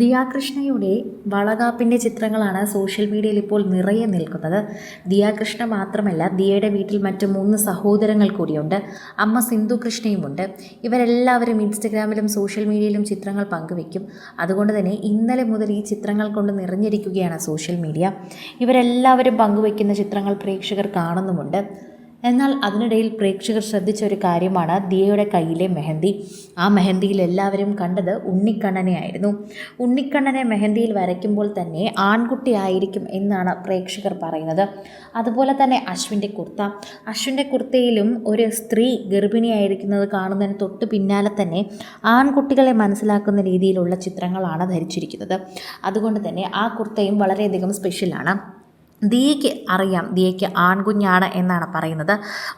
ദിയാകൃഷ്ണയുടെ വളകാപ്പിന്റെ ചിത്രങ്ങളാണ് സോഷ്യൽ മീഡിയയിൽ ഇപ്പോൾ നിറയെ നിൽക്കുന്നത്. ദിയാകൃഷ്ണ മാത്രമല്ല ദിയയുടെ വീട്ടിൽ മറ്റ് മൂന്ന് സഹോദരങ്ങൾ കൂടിയുണ്ട്. അമ്മ സിന്ധു കൃഷ്ണയുമുണ്ട് ഇവരെല്ലാവരും ഇൻസ്റ്റഗ്രാമിലും സോഷ്യൽ മീഡിയയിലും ചിത്രങ്ങൾ പങ്കുവെക്കും. അതുകൊണ്ട് തന്നെ ഇന്നലെ മുതൽ ഈ ചിത്രങ്ങൾ കൊണ്ട് നിറഞ്ഞിരിക്കുകയാണ് സോഷ്യൽ മീഡിയ. ഇവരെല്ലാവരും പങ്കുവെക്കുന്ന ചിത്രങ്ങൾ പ്രേക്ഷകർ കാണുന്നുമുണ്ട്. എന്നാൽ അതിനിടയിൽ പ്രേക്ഷകർ ശ്രദ്ധിച്ച ഒരു കാര്യമാണ് ദിയയുടെ കയ്യിലെ മെഹന്തി. ആ മെഹന്തിയിൽ എല്ലാവരും കണ്ടത് ഉണ്ണിക്കണ്ണനെയായിരുന്നു. ഉണ്ണിക്കണ്ണനെ മെഹന്തിയിൽ വരയ്ക്കുമ്പോൾ തന്നെ ആൺകുട്ടിയായിരിക്കും എന്നാണ് പ്രേക്ഷകർ പറയുന്നത്. അതുപോലെ തന്നെ അശ്വിന്റെ കുർത്ത. അശ്വിന്റെ കുർത്തയിലും ഒരു സ്ത്രീ ഗർഭിണിയായിരിക്കുന്നത് കാണുന്നതിന് തൊട്ട് പിന്നാലെ തന്നെ ആൺകുട്ടികളെ മനസ്സിലാക്കുന്ന രീതിയിലുള്ള ചിത്രങ്ങളാണ് ധരിച്ചിരിക്കുന്നത്. അതുകൊണ്ട് തന്നെ ആ കുർത്തയും വളരെയധികം സ്പെഷ്യലാണ് ദിയയ്ക്ക് അറിയാം ദിയയ്ക്ക് ആൺകുഞ്ഞാണ് എന്നാണ് പറയുന്നത്.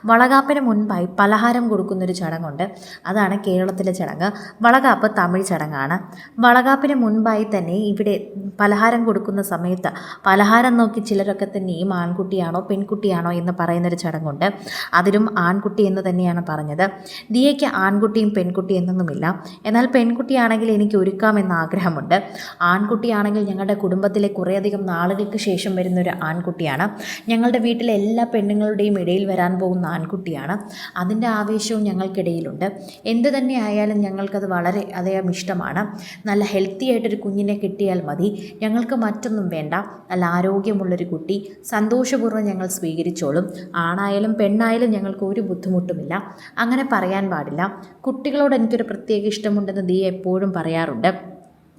വളകാപ്പിന് മുൻപായി പലഹാരം കൊടുക്കുന്നൊരു ചടങ്ങുണ്ട്. അതാണ് കേരളത്തിലെ ചടങ്ങ്. വളകാപ്പ് തമിഴ് ചടങ്ങാണ്. വളകാപ്പിന് മുൻപായി തന്നെ ഇവിടെ പലഹാരം കൊടുക്കുന്ന സമയത്ത് പലഹാരം നോക്കി ചിലരൊക്കെ തന്നെയും ആൺകുട്ടിയാണോ പെൺകുട്ടിയാണോ എന്ന് പറയുന്നൊരു ചടങ്ങുണ്ട്. അതിലും ആൺകുട്ടി എന്ന് തന്നെയാണ് പറഞ്ഞത്. ദിയയ്ക്ക് ആൺകുട്ടിയും പെൺകുട്ടി എന്നൊന്നുമില്ല. എന്നാൽ പെൺകുട്ടിയാണെങ്കിൽ എനിക്ക് ഒരുക്കാമെന്ന് ആഗ്രഹമുണ്ട്. ആൺകുട്ടിയാണെങ്കിൽ ഞങ്ങളുടെ കുടുംബത്തിലെ കുറേയധികം നാളുകൾക്ക് ശേഷം വരുന്നൊരു ആൺകുട്ടിയാണ്. ഞങ്ങളുടെ വീട്ടിലെ എല്ലാ പെണ്ണുങ്ങളുടെയും ഇടയിൽ വരാൻ പോകുന്ന ആൺകുട്ടിയാണ്. അതിന്റെ ആവേശവും ഞങ്ങൾക്കിടയിലുണ്ട്. എന്ത് തന്നെ ആയാലും ഞങ്ങൾക്കത് വളരെ അധികം ഇഷ്ടമാണ്. നല്ല ഹെൽത്തി ആയിട്ടൊരു കുഞ്ഞിനെ കിട്ടിയാൽ മതി. ഞങ്ങൾക്ക് മറ്റൊന്നും വേണ്ട. നല്ല ആരോഗ്യമുള്ളൊരു കുട്ടി. സന്തോഷപൂർവം ഞങ്ങൾ സ്വീകരിച്ചോളും. ആണായാലും പെണ്ണായാലും ഞങ്ങൾക്ക് ഒരു ബുദ്ധിമുട്ടുമില്ല. അങ്ങനെ പറയാൻ പാടില്ല. കുട്ടികളോട് എനിക്കൊരു പ്രത്യേക ഇഷ്ടമുണ്ടെന്ന് ദീ എപ്പോഴും പറയാറുണ്ട്.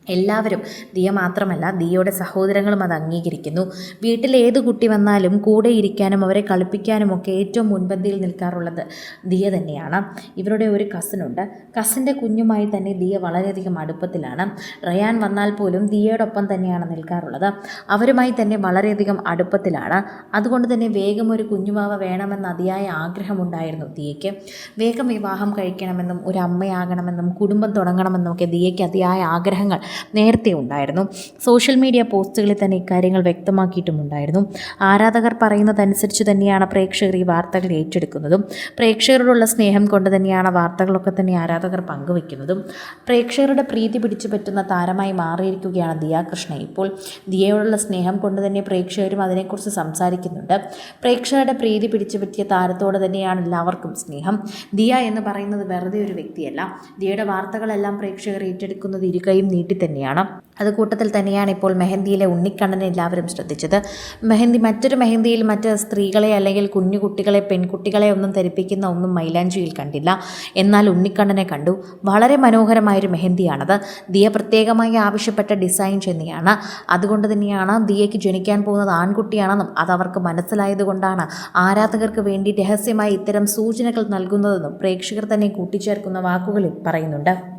എല്ലാവരും ദിയ മാത്രമല്ല ദിയയുടെ സഹോദരങ്ങളും അത് അംഗീകരിക്കുന്നു. വീട്ടിൽ ഏത് കുട്ടി വന്നാലും കൂടെ ഇരിക്കാനും അവരെ കളിപ്പിക്കാനും ഒക്കെ ഏറ്റവും മുൻപന്തിയിൽ നിൽക്കാറുള്ളത് ദിയ തന്നെയാണ്. ഇവരുടെ ഒരു കസിനുണ്ട് കസിന്റെ കുഞ്ഞുമായി തന്നെ ദിയ വളരെയധികം അടുപ്പത്തിലാണ്. റയാൻ വന്നാൽ പോലും ദിയയോടൊപ്പം തന്നെയാണ് നിൽക്കാറുള്ളത്. അവരുമായി തന്നെ വളരെയധികം അടുപ്പത്തിലാണ്. അതുകൊണ്ട് തന്നെ വേഗം ഒരു കുഞ്ഞുമാവ വേണമെന്ന അതിയായ ആഗ്രഹമുണ്ടായിരുന്നു ദിയയ്ക്ക്. വേഗം വിവാഹം കഴിക്കണമെന്നും ഒരു അമ്മയാകണമെന്നും കുടുംബം തുടങ്ങണമെന്നും ഒക്കെ ദിയയ്ക്ക് അതിയായ ആഗ്രഹങ്ങൾ നേരത്തെ ഉണ്ടായിരുന്നു. സോഷ്യൽ മീഡിയ പോസ്റ്റുകളിൽ തന്നെ ഇക്കാര്യങ്ങൾ വ്യക്തമാക്കിയിട്ടുമുണ്ടായിരുന്നു. ആരാധകർ പറയുന്നതനുസരിച്ച് തന്നെയാണ് പ്രേക്ഷകർ ഈ വാർത്തകൾ ഏറ്റെടുക്കുന്നതും. പ്രേക്ഷകരോടുള്ള സ്നേഹം കൊണ്ട് തന്നെയാണ് വാർത്തകളൊക്കെ തന്നെ ആരാധകർ പങ്കുവെക്കുന്നതും. പ്രേക്ഷകരുടെ പ്രീതി പിടിച്ചു പറ്റുന്ന താരമായി മാറിയിരിക്കുകയാണ് ദിയ കൃഷ്ണ ഇപ്പോൾ ദിയയോടുള്ള സ്നേഹം കൊണ്ട് തന്നെ പ്രേക്ഷകരും അതിനെക്കുറിച്ച് സംസാരിക്കുന്നുണ്ട്. പ്രേക്ഷകരുടെ പ്രീതി പിടിച്ചു പറ്റിയ താരത്തോട് തന്നെയാണ് എല്ലാവർക്കും സ്നേഹം. ദിയ എന്ന് പറയുന്നത് വെറുതെ ഒരു വ്യക്തിയല്ല. ദിയയുടെ വാർത്തകളെല്ലാം പ്രേക്ഷകർ ഏറ്റെടുക്കുന്നത് ഇരുകയും നീട്ടി തന്നെയാണ്. അത് കൂട്ടത്തിൽ തന്നെയാണ് ഇപ്പോൾ മെഹന്തിയിലെ ഉണ്ണിക്കണ്ണൻ എല്ലാവരും ശ്രദ്ധിച്ചത്. മെഹന്തി മറ്റൊരു മെഹന്തിയിൽ മറ്റ് സ്ത്രീകളെ അല്ലെങ്കിൽ കുഞ്ഞുകുട്ടികളെ പെൺകുട്ടികളെ ഒന്നും ധരിപ്പിക്കുന്ന ഒന്നും മൈലാഞ്ചിയിൽ കണ്ടില്ല. എന്നാൽ ഉണ്ണിക്കണ്ണനെ കണ്ടു. വളരെ മനോഹരമായൊരു മെഹന്തിയാണത്. ദിയ പ്രത്യേകമായി ആവശ്യപ്പെട്ട ഡിസൈൻ ചെന്നിയാണ്. അതുകൊണ്ട് തന്നെയാണ് ദിയയ്ക്ക് ജനിക്കാൻ പോകുന്നത് ആൺകുട്ടിയാണെന്നും അത് അവർക്ക് മനസ്സിലായതുകൊണ്ടാണ് ആരാധകർക്ക് വേണ്ടി രഹസ്യമായി ഇത്തരം സൂചനകൾ നൽകുന്നതെന്നും പ്രേക്ഷകർ തന്നെ കൂട്ടിച്ചേർക്കുന്ന വാക്കുകളിൽ പറയുന്നുണ്ട്.